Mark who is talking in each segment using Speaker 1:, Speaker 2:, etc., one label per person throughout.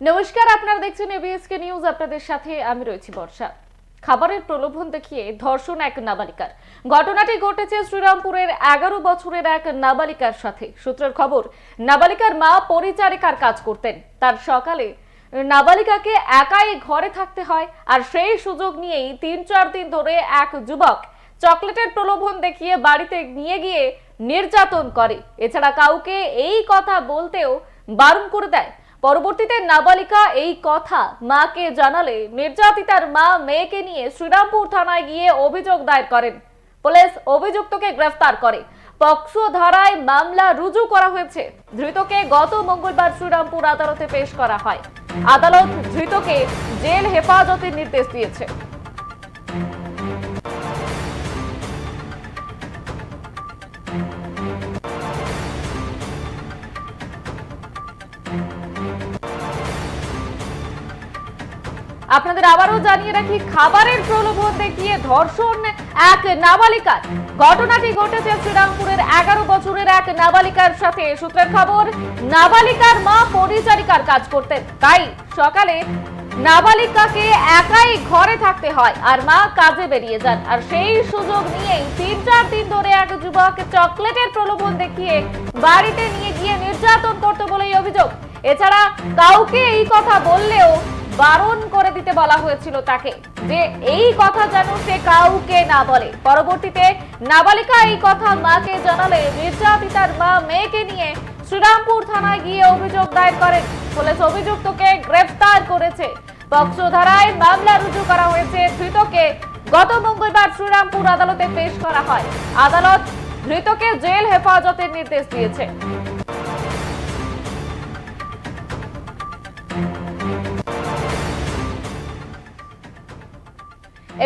Speaker 1: নমস্কার, আপনারা দেখছেন এবিএসকে নিউজ আপনাদের সাথে আমি রয়েছি বর্ষা। খাবারের প্রলোভন দেখিয়ে ধর্ষণ এক নাবালিকার। ঘটনাটি ঘটেছে শ্রীরামপুরের এগারো বছরের এক নাবালিকার সাথে। সূত্রের খবর, নাবালিকার মা পরিচারিকার কাজ করতেন। তার সকালে নাবালিকাকে একাই ঘরে থাকতে হয় আর সেই সুযোগ নিয়েই তিন চার দিন ধরে এক যুবক চকলেটের প্রলোভন দেখিয়ে বাড়িতে নিয়ে গিয়ে নির্যাতন করে। এছাড়া কাউকে এই কথা বলতেও বারণ করে দেয়। পরবর্তীতে নাবালিকা এই কথা মাকে জানালে নির্যাতিতার মা মেয়েকে নিয়ে শ্রীরামপুর থানায় গিয়ে অভিযোগ দায়ের করেন। পুলিশ অভিযুক্তকে গ্রেফতার করে। পক্সো ধারায় মামলা রুজু করা হয়েছে। ধৃতকে গত মঙ্গলবার শ্রীরামপুর আদালতে পেশ করা হয়। আদালত ধৃতকে জেল হেফাজতের নির্দেশ দিয়েছে। আপনাদের আবারও জানিয়ে রাখি, খাবারের প্রলোভন দেখিয়ে ধর্ষণ এক নাবালিকার। ঘটনাটি ঘটেছে শ্রীরামপুরের এগারো বছরের এক নাবালিকার সাথে। সূত্রের খবর, নাবালিকার মা পরিচারিকার কাজ করতেন। তাই সকালে নাবালিকাকে একাই ঘরে থাকতে হয় আর মা কাজে বেরিয়ে যান। আর সেই সুযোগ নিয়েই তিন চার দিন ধরে এক যুবক চকলেটের প্রলোভন দেখিয়ে বাড়িতে নিয়ে গিয়ে নির্যাতন করতে বলেই অভিযোগ। এছাড়া কাউকে এই কথা বললেও বারণ করে দিতে বলা হয়েছিল তাকে। যে এই কথা যেন সে কাউকে না বলে। পরবর্তীতে নাবালিকা এই কথা মাকে জানালে মির্জা নির্যাতিতার মা মেয়েকে নিয়ে শ্রীরামপুর থানায় গিয়ে অভিযোগ দায়ের করেন। পুলিশ অভিযুক্তকে গ্রেফতার করেছে। পক্সো ধারায় মামলা রুজু করা হয়েছে ধৃতকে। গত মঙ্গলবার শ্রীরামপুর আদালতে পেশ করা হয়। আদালত ধৃতকে জেল হেফাজতের নির্দেশ দিয়েছে।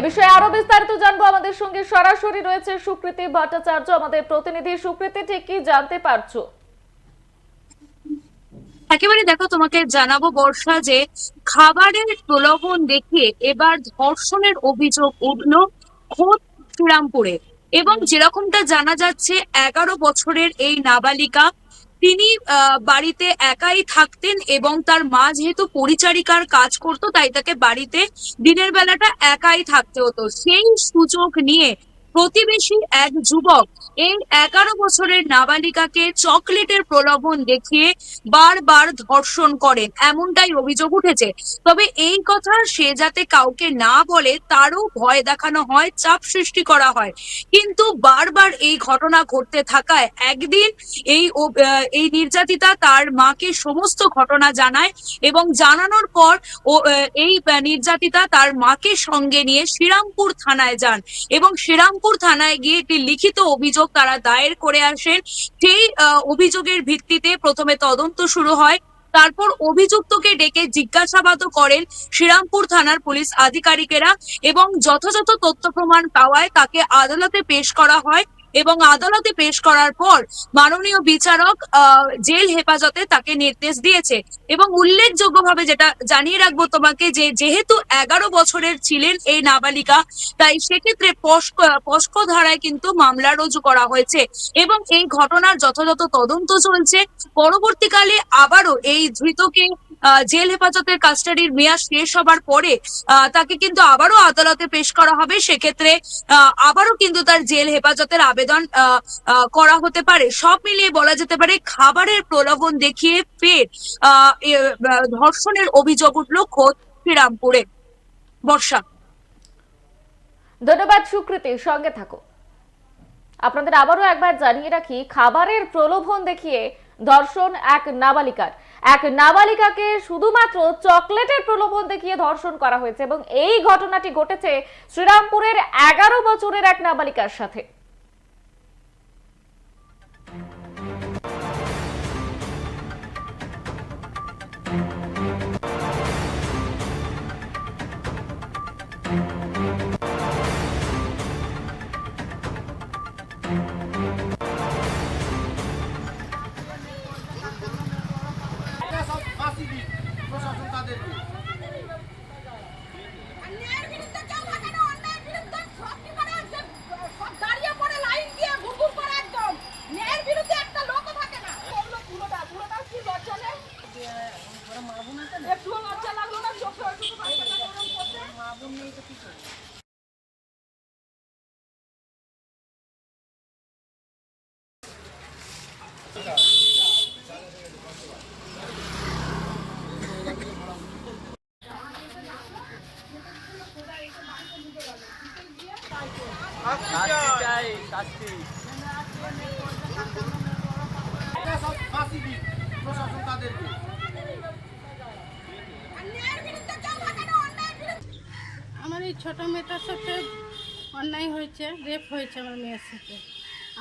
Speaker 1: বিষয়ে আরও বিস্তারিত জানব। আমাদের সঙ্গে সরাসরি রয়েছে সুকৃতি ভট্টাচার্য, আমাদের প্রতিনিধি। সুকৃতি, ঠিক কি জানতে পারছ?
Speaker 2: একেবারে দেখো, তোমাকে জানাব বর্ষা, যে খাবারের প্রলোভন দেখে এবার ধর্ষণের অভিযোগ উঠল খোদ শ্রীরামপুরে। এবং যেরকমটা জানা যাচ্ছে, এগারো বছরের এই নাবালিকা তিনি বাড়িতে একাই থাকতেন এবং তার মা যেহেতু পরিচারিকার কাজ করতো, তাই তাকে বাড়িতে দিনের বেলাটা একাই থাকতে হতো। সেই সুযোগ নিয়ে প্রতিবেশী এক যুবক এই এগারো বছরের নাবালিকাকে চকলেটের প্রলোভন দেখিয়ে বারবার ধর্ষণ করেন। এমনটাই অভিযোগ উঠেছে। তবে এই কথা সে যাতে কাউকে না বলে, তারও ভয় দেখানো হয়, চাপ সৃষ্টি করা হয়। কিন্তু বারবার ঘটনা ঘটতে থাকায় একদিন এই এই নির্যাতিতা তার মাকে সমস্ত ঘটনা জানায় এবং জানানোর পর ও এই নির্যাতিতা তার মাকে সঙ্গে নিয়ে শ্রীরামপুর থানায় যান এবং শ্রীরামপুর থানায় গিয়ে একটি লিখিত অভিযোগ তারা দায়ের করে আসেন। সেই অভিযোগের ভিত্তিতে প্রথমে তদন্ত শুরু হয়। তারপর অভিযুক্তকে ডেকে জিজ্ঞাসাবাদও করেন শ্রীরামপুর থানার পুলিশ আধিকারিকেরা এবং যথাযথ তথ্য প্রমাণ পাওয়ায় তাকে আদালতে পেশ করা হয়। এবং আদালতে পেশ করার পর মাননীয় বিচারক জেল হেফাজতে তাকে নির্দেশ দিয়েছে এবং উল্লেখযোগ্যভাবে যেটা জানিয়ে রাখব তোমাকে যে যেহেতু এগারো বছরের ছিলেন এই নাবালিকা, তাই সেক্ষেত্রে পস্ক ধারায় কিন্তু মামলা রুজু করা হয়েছে এবং এই ঘটনার যথাযথ তদন্ত চলছে। পরবর্তীকালে আবারও এই ধৃতকে জেল হেফাজতের কাস্টাডির মেয়াদ শেষ হবার পরে তাকে কিন্তু আবারও আদালতে পেশ করা হবে। সেক্ষেত্রে আবারও কিন্তু তার জেল হেফাজতের আবেদন করা হতে পারে। সব মিলিয়ে বলা যেতে পারে, খাবারের প্রলোভন দেখিয়ে ফের ধর্ষণের অভিযোগ উঠল খোদ শ্রীরামপুরে। বর্ষা।
Speaker 1: ধন্যবাদ সুকৃতি সঙ্গে থাকো। আপনাদের আবারও একবার জানিয়ে রাখি, খাবারের প্রলোভন দেখিয়ে ধর্ষণ এক নাবালিকার। এক নাবালিকাকে শুধুমাত্র চকলেটের প্রলোভন দেখিয়ে ধর্ষণ করা হয়েছে এবং এই ঘটনাটি ঘটেছে শ্রীরামপুরের এগারো বছরের এক নাবালিকার সাথে। একটুও লজ্জা লাগল না? চোখে ওইটুকু বাচ্চাটা এরকম করতে?
Speaker 3: সব ফাঁসি দিন প্রশাসন তাদেরকে
Speaker 4: আমার এই ছোটো মেয়েটার সাথে অন্যায় হয়েছে রেপ হয়েছে আমার মেয়ের সাথে।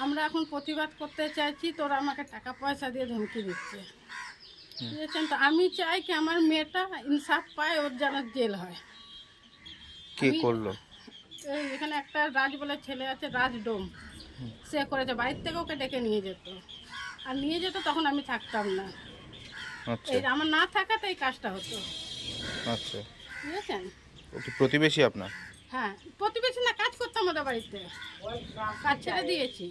Speaker 4: আমরা এখন প্রতিবাদ করতে চাইছি তোরা আমাকে টাকা পয়সা দিয়ে ধমকি দিচ্ছে। বুঝেছেন তো? আমি চাই কি আমার মেয়েটা ইনসাফ পায় ওর যেন জেল হয়।
Speaker 5: কে করল?
Speaker 4: এখানে একটা রাজ বলে ছেলে আছে রাজ ডোম সে করেছে বাড়ির থেকে ওকে ডেকে নিয়ে যেত। আর নিয়ে যেত তখন আমি থাকতাম না।
Speaker 5: আচ্ছা।
Speaker 4: এই আমার না থাকাতে এই কাজটা হতো।
Speaker 5: আচ্ছা।
Speaker 4: বুঝেছেন?
Speaker 5: প্রতিবেশী আপনার?
Speaker 4: হ্যাঁ প্রতিবেশী না কাজ করতাম আমাদের বাড়িতে। কাজ ছেড়ে দিয়েছি।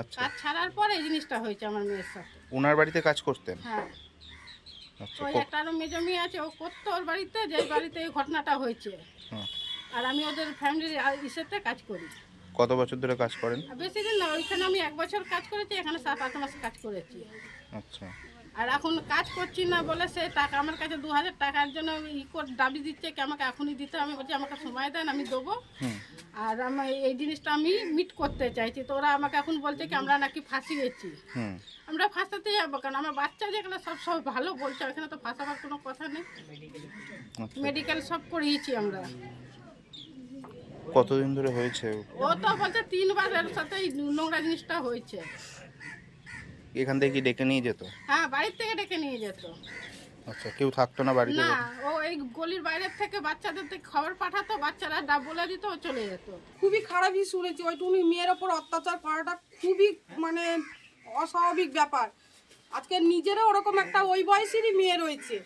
Speaker 5: আচ্ছা।
Speaker 4: কাজ ছাড়ার পরে এই জিনিসটা হয়েছে আমার মেয়ের সাথে।
Speaker 5: ওনার বাড়িতে কাজ করতেন?
Speaker 4: হ্যাঁ।
Speaker 5: আচ্ছা
Speaker 4: ওই একটা আরও মেজো মেয়ে আছে ও করতো ওর বাড়িতে যে বাড়িতে এই ঘটনাটা হয়েছে।
Speaker 5: হ্যাঁ।
Speaker 4: আর আমি ওদের ফ্যামিলির ইসেতে কাজ করি।
Speaker 5: কত বছর ধরে কাজ করেন?
Speaker 4: আর বেশি দিন না ওইখানে আমি এক বছর কাজ করেছি এখানে সাত আট মাস কাজ করেছি।
Speaker 5: আচ্ছা।
Speaker 4: আর এখন কাজ করছি না বলে সে টাকা আমার কাছে দু হাজার টাকার জন্য ই দাবি দিচ্ছে কি আমাকে এখনই দিতে আমি বলছি আমাকে সময় দেন আমি দেবো। আর আমি এই জিনিসটা আমি মিট করতে চাইছি। তো ওরা আমাকে এখন বলছে কি আমরা নাকি ফাঁসিয়েছি।
Speaker 5: হুম।
Speaker 4: আমরা ফাঁসাতে যাব কারণ আমার বাচ্চা যেগুলো সব সব ভালো বলছে এখানে তো ফাঁসাবার কোনো কথা নেই।
Speaker 5: আচ্ছা।
Speaker 4: মেডিকেল সব করিয়েছি আমরা।
Speaker 5: কতদিন ধরে হয়েছে?
Speaker 4: ও তো বলছে তিনবার এর সাথে নোংরা জিনিসটা হয়েছে।
Speaker 5: এখান থেকে কি ডেকে নিয়ে যেত?
Speaker 4: হ্যাঁ বাড়ির থেকে ডেকে নিয়ে যেত।
Speaker 5: আচ্ছা কেউ থাকতো না বাড়িতে
Speaker 4: না ও এই গলির বাইরের থেকে বাচ্চাদের থেকে খবর পাঠাতো বাচ্চারা ডা বলে দিত ও চলে যেত।
Speaker 6: খুবই খারাপই শুনেছি ওইটুকুনি মেয়ের ওপর অত্যাচার করাটা খুবই মানে অস্বাভাবিক ব্যাপার। আজকে নিজেরও ওরকম একটা ওই বয়সেরই মেয়ে রয়েছে।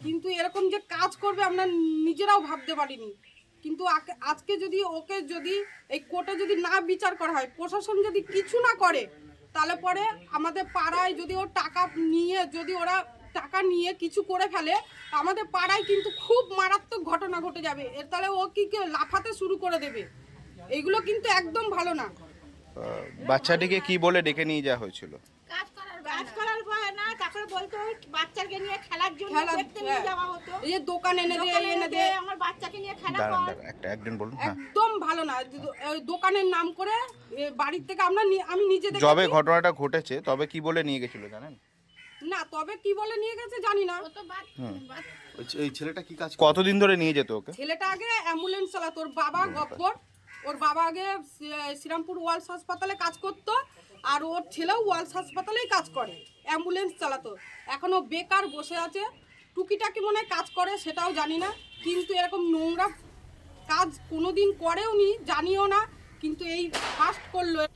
Speaker 6: কিন্তু এরকম যে কাজ করবে আমরা নিজেরাও ভাবতে পারিনি। কিন্তু আজকে যদি ওকে যদি এই কোর্টে যদি না বিচার করা হয় প্রশাসন যদি কিছু না করে তাহলে পরে আমাদের পাড়ায় যদি ও টাকা নিয়ে, যদি ওরা টাকা নিয়ে কিছু করে ফেলে, আমাদের পাড়ায় কিন্তু খুব মারাত্মক ঘটনা ঘটে যাবে। এর তাহলে ও কি লাফাতে শুরু করে দেবে? এগুলো কিন্তু একদম ভালো না।
Speaker 5: বাচ্চাটিকে কি বলে ডেকে নিয়ে যাওয়া হয়েছিল
Speaker 7: কাজ করার ভয় না তারপরে বলতো বাচ্চাকে নিয়ে খেলার জন্য দেখতে নিয়ে যাওয়া হতো।
Speaker 6: এই যে দোকান এনে দে এনে দে।
Speaker 7: আমার বাচ্চাকে নিয়ে খেলা
Speaker 5: দাঁড়ান একটা একদিন বলুন হ্যাঁ।
Speaker 6: একদম ভালো না। দোকানের নাম করে বাড়ির থেকে আমরা আমি নিজে দেখেছি।
Speaker 5: যবে ঘটনাটা ঘটেছে তবে কি বলে নিয়ে গেছিল জানেন?
Speaker 6: না তবে কি বলে নিয়ে গেছে জানি না।
Speaker 3: ছেলেটা কি কাজ
Speaker 5: কতদিন ধরে নিয়ে যেত ওকে?
Speaker 6: ছেলেটা আগে অ্যাম্বুলেন্স চালাতো ওর বাবা গপ্পর ওর বাবা আগে শ্রীরামপুর ওয়ালস হাসপাতালে কাজ করতো, আর ওর ছেলেও ওয়ালস হাসপাতালেই কাজ করে, অ্যাম্বুলেন্স চালাতো। এখনও বেকার বসে আছে, টুকিটাকি মনে কাজ করে, সেটাও জানি না, কিন্তু এরকম নোংরা কাজ কোনো দিন করেও নি জানিও না, কিন্তু এই ফার্স্ট করল